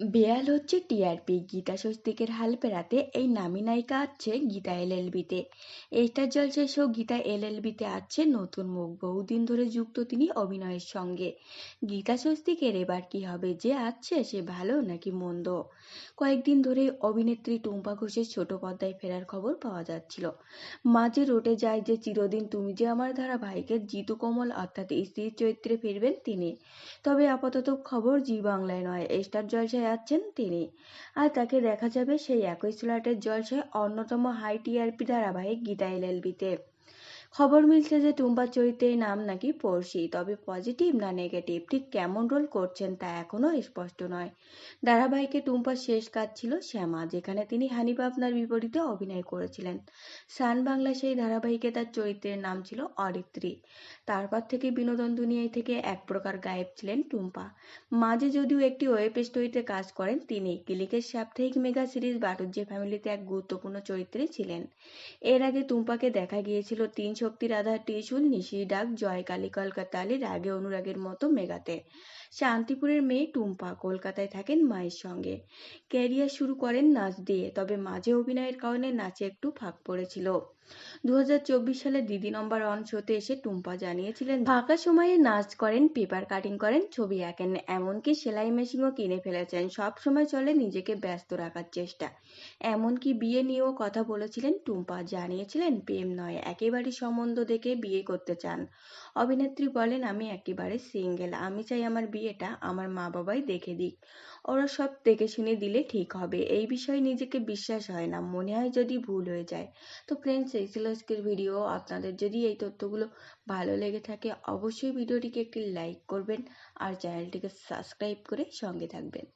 বেয়াল হচ্ছে টিআরপি, গীতা স্বস্তিকের হাল পেরাতে এই নামী নায়িকা আছে গীতা এল এলএলবিতে স্টার জলসায় শো গীতা এল এলএলবিতে আছে নতুন মুখ, বহুদিন ধরে যুক্ত তিনি অভিনয়ের সঙ্গে। গীতা স্বস্তিকের এবার কি হবে, যে আছে সে ভালো নাকি মন্দ? কয়েকদিন ধরে অভিনেত্রী টুম্পা ঘোষের ছোট পর্দায় ফেরার খবর পাওয়া যাচ্ছিল। মাঝে রটে যায় যে চিরদিন তুমি যে আমার ধারাবাহিকের জিতু কমল অর্থাৎ স্ত্রীর চরিত্রে ফিরবেন তিনি। তবে আপাতত খবর জি বাংলায় নয় স্টার জলসায় যাচ্ছেন তিনি। আর তাকে দেখা যাবে সেই একই স্লটের জলসায় অন্যতম হাই টিআরপি ধারাবাহিক গীতা এলএলবিতে খবর মিলছে যে টুম্পার চরিত্রের নাম নাকি পড়শি তবে পজিটিভ না নেগেটিভ, ঠিক কেমন রোল করছেন তা এখনও স্পষ্ট নয়। ধারাবাহিকে টুম্পার শেষ কাজ ছিল শ্যামা, যেখানে তিনি হানিফ আপনার বিপরীতে অভিনয় করেছিলেন। সান বাংলা সেই ধারাবাহিকে তার চরিত্রের নাম ছিল অরিত্রী। তারপর থেকে বিনোদন দুনিয়ায় থেকে এক প্রকার গায়েব ছিলেন টুম্পা। মাঝে যদিও একটি ওয়েব স্টোরিতে কাজ করেন তিনি, কিলিকের সাপ্তাহিক মেগা সিরিজ বাটুজ্জে ফ্যামিলিতে এক গুরুত্বপূর্ণ চরিত্রে ছিলেন। এর আগে টুম্পাকে দেখা গিয়েছিল তিন শক্তির আধার ত্রিশূল, নিশি ডাক জয় কালী কলকাতা আলী রাগে অনুরাগের মতো মেগাতে। শান্তিপুরের মেয়ে টুম্পা কলকাতায় থাকেন মায়ের সঙ্গে। ক্যারিয়ার শুরু করেন নাচ দিয়ে, তবে মাঝে অভিনয়ের কারণে নাচে একটু ফাঁক পড়েছিল। দু সালে দিদি নম্বর অন শোতে এসে টুম্পা জানিয়েছিলেন, ফাঁকা সময়ে নাচ করেন, পেপার কাটিং করেন, ছবি আঁকেন, এমনকি সেলাই মেশিনও কিনে ফেলেছেন। সব সময় চলে নিজেকে ব্যস্ত রাখার চেষ্টা। এমনকি বিয়ে নিয়েও কথা বলেছিলেন টুম্পা, জানিয়েছিলেন, প্রেম নয় একেবারে সম্বন্ধ দেখে বিয়ে করতে চান। অভিনেত্রী বলেন, আমি একেবারে সিঙ্গেল আমি চাই আমার বিয়েটা আমার মা বাবাই দেখে দিক। ওরা সব দেখে শুনে দিলে ঠিক হবে। এই বিষয়ে নিজেকে বিশ্বাস হয় না, মনে হয় যদি ভুল হয়ে যায়। তো ফ্রেন্ডস এই ছিল আজকের ভিডিও আপনাদের যদি এই তথ্যগুলো ভালো লেগে থাকে, অবশ্যই ভিডিওটিকে একটি লাইক করবেন আর চ্যানেলটিকে সাবস্ক্রাইব করে সঙ্গে থাকবেন।